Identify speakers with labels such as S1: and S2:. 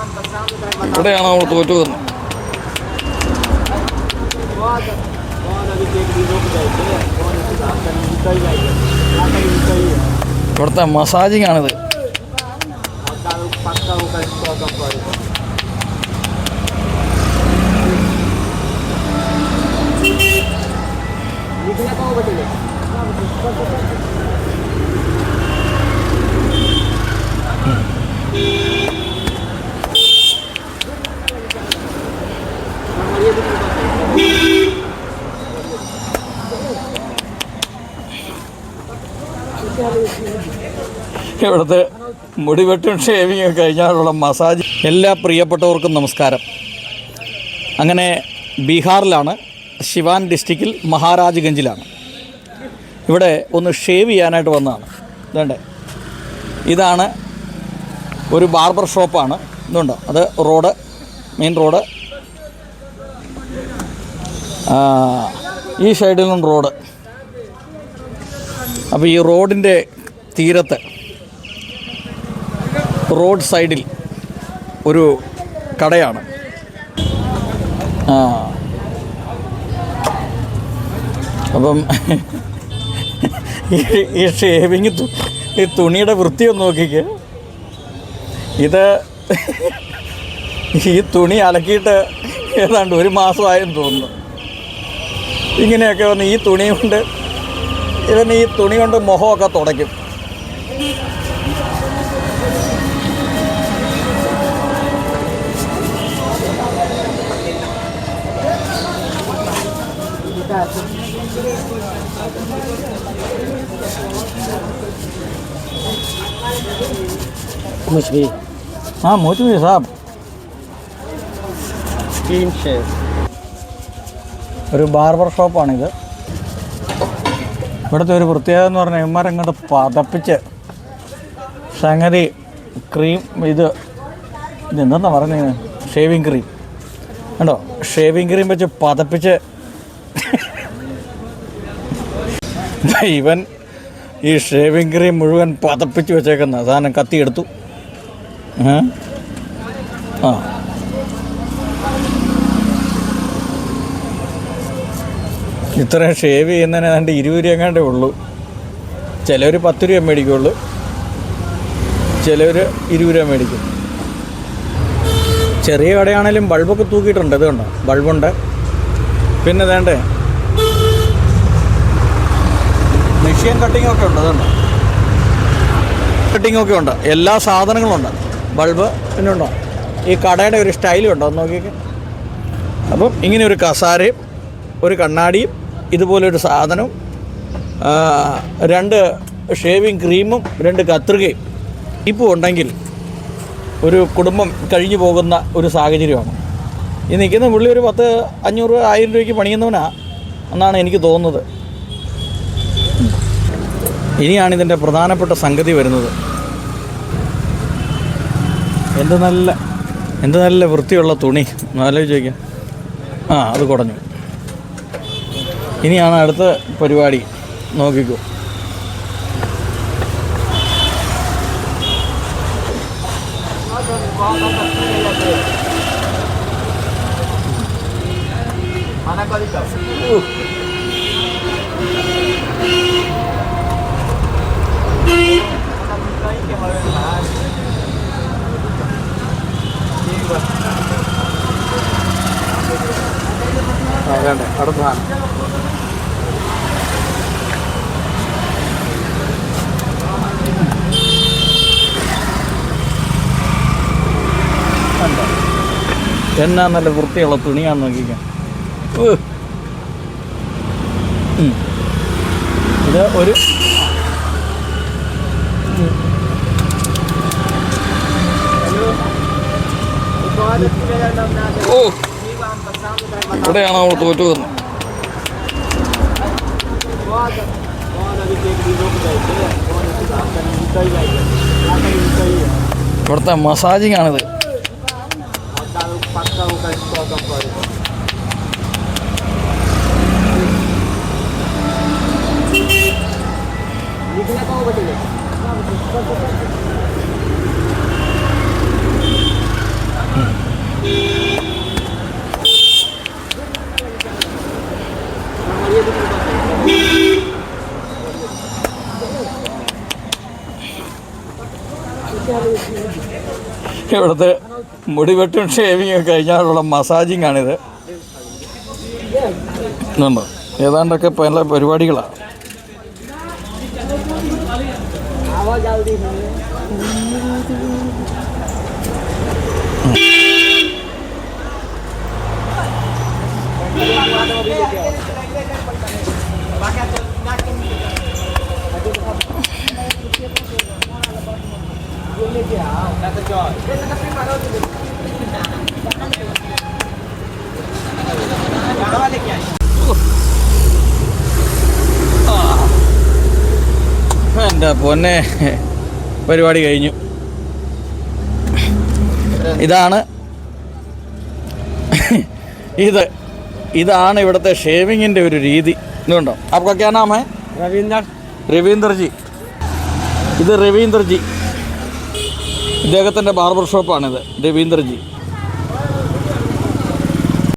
S1: ഇവിടെയാണ് നമ്മൾ തോറ്റു വന്നത് ഇവിടുത്തെ മസാജിങ് ആണിത്. ഇവിടുത്തെ മുടിവെട്ടും ഷേവിങ് ഒക്കെ കഴിഞ്ഞാലുള്ള മസാജ് എല്ലാ പ്രിയപ്പെട്ടവർക്കും നമസ്കാരം. അങ്ങനെ ബീഹാറിലാണ് ശിവാൻ ഡിസ്ട്രിക്റ്റിൽ മഹാരാജ്ഗഞ്ചിലാണ് ഇവിടെ ഒന്ന് ഷേവ് ചെയ്യാനായിട്ട് വന്നതാണ്. വേണ്ടേ ഇതാണ് ഒരു ബാർബർ ഷോപ്പാണ് ഇതുണ്ടോ. അത് റോഡ് മെയിൻ റോഡ് ഈ സൈഡിലും റോഡ് അപ്പോൾ ഈ റോഡിന്റെ തീരത്ത് റോഡ് സൈഡിൽ ഒരു കടയാണ്. ആ. അപ്പം ഈ ഷേവിങ് ഈ തുണിയുടെ വൃത്തി ഒന്ന് നോക്കിക്ക്. ഇത് ഈ തുണി അലക്കിയിട്ട് ഏതാണ്ട് ഒരു മാസമായെന്ന് തോന്നുന്നു. ഇങ്ങനെയൊക്കെ വന്ന് ഈ തുണി കൊണ്ട് ഇവൻ ഈ തുണി കൊണ്ട് മുഖമൊക്കെ തുടയ്ക്കും.
S2: Moçbi.
S1: Ha Moçbi sahab.
S2: Team chef.
S1: ഒരു ബാർബർ ഷോപ്പാണിത് ഇവിടുത്തെ ഒരു പ്രത്യേകത എന്ന് പറഞ്ഞാൽ ഇവന്മാരങ്ങോട്ട് പതപ്പിച്ച് സംഗതി ക്രീം ഇത് ഇതെന്താ പറഞ്ഞത് ഷേവിങ് ക്രീം കണ്ടോ ഷേവിങ് ക്രീം വെച്ച് പതപ്പിച്ച് ഇവൻ ഈ ഷേവിങ് ക്രീം മുഴുവൻ പതപ്പിച്ച് വെച്ചേക്കുന്ന സാധനം കത്തിയെടുത്തു ആ. ഇത്ര ഷേവ് ചെയ്യുന്നതിന് ഏതാണ്ട് ഇരുപത് രൂപ എങ്ങാണ്ടേ ഉള്ളൂ. ചിലവർ പത്ത് രൂപ മേടിക്കുള്ളൂ. ചിലവർ ഇരുപത് രൂപ മേടിക്കും. ചെറിയ കടയാണേലും ബൾബൊക്കെ തൂക്കിയിട്ടുണ്ട് ഇത് കണ്ടോ? ബൾബുണ്ട്. പിന്നെ വേണ്ടേ മെഷീൻ കട്ടിങ്ങൊക്കെ ഉണ്ട് അതുണ്ട് കട്ടിങ്ങൊക്കെ ഉണ്ട്. എല്ലാ സാധനങ്ങളും ഉണ്ട്. ബൾബ് പിന്നെ ഉണ്ടോ? ഈ കടയുടെ ഒരു സ്റ്റൈലും ഉണ്ടോ? ഒന്ന് നോക്കിയൊക്കെ. അപ്പം ഇങ്ങനെ ഒരു കസാരയും ഒരു കണ്ണാടിയും ഇതുപോലൊരു സാധനവും രണ്ട് ഷേവിങ് ക്രീമും രണ്ട് കത്രികയും ഇപ്പം ഉണ്ടെങ്കിൽ ഒരു കുടുംബം കഴിഞ്ഞു പോകുന്ന ഒരു സാഹചര്യമാണ്. ഈ നിൽക്കുന്ന പുള്ളി ഒരു പത്ത് അഞ്ഞൂറ് ആയിരം രൂപയ്ക്ക് പണിയുന്നവനാണ് എന്നാണ് എനിക്ക് തോന്നുന്നത്. ഇനിയാണ് ഇതിന്റെ പ്രധാനപ്പെട്ട സംഗതി വരുന്നത്. എന്ത് നല്ല എന്ത് നല്ല വൃത്തിയുള്ള തുണി? ആലോചിച്ച് നോക്കിയാൽ ആ അത് കുടഞ്ഞു. ഇനിയാണ് അടുത്ത പരിപാടി. നോക്കിക്കോ. ആ വേണ്ടേ? അടുത്ത സാധനം. എന്നാ നല്ല വൃത്തിയുള്ള തുണിയാന്ന് നോക്കിക്കാം. ഇത് ഒരു ഓ ഇവിടെയാണ് നമ്മൾ തോറ്റു വന്നത് ഇവിടുത്തെ മസാജിങ് ആണിത്. ഇവിടുത്തെ മുടിവെട്ടും ഷേവിങ് ഒക്കെ കഴിഞ്ഞാലുള്ള മസാജിങ് ആണിത്. ഏതാണ്ടൊക്കെ പല പരിപാടികളാണ് That's a joy. എന്റെ പൊന്നെ? പരിപാടി കഴിഞ്ഞു. ഇതാണ് ഇത്. ഇതാണ് ഇവിടുത്തെ ഷേവിങ്ങിന്റെ ഒരു രീതി. ഇതുണ്ടോ? അപ്പൊ ക്യാ
S2: നാമേ?
S1: രവീന്ദ്രൻ. രവീന്ദ്രജി. ഇത് രവീന്ദ്രജി. ഇദ്ദേഹത്തിന്റെ ബാർബർ ഷോപ്പാണിത് രവീന്ദ്ര ജി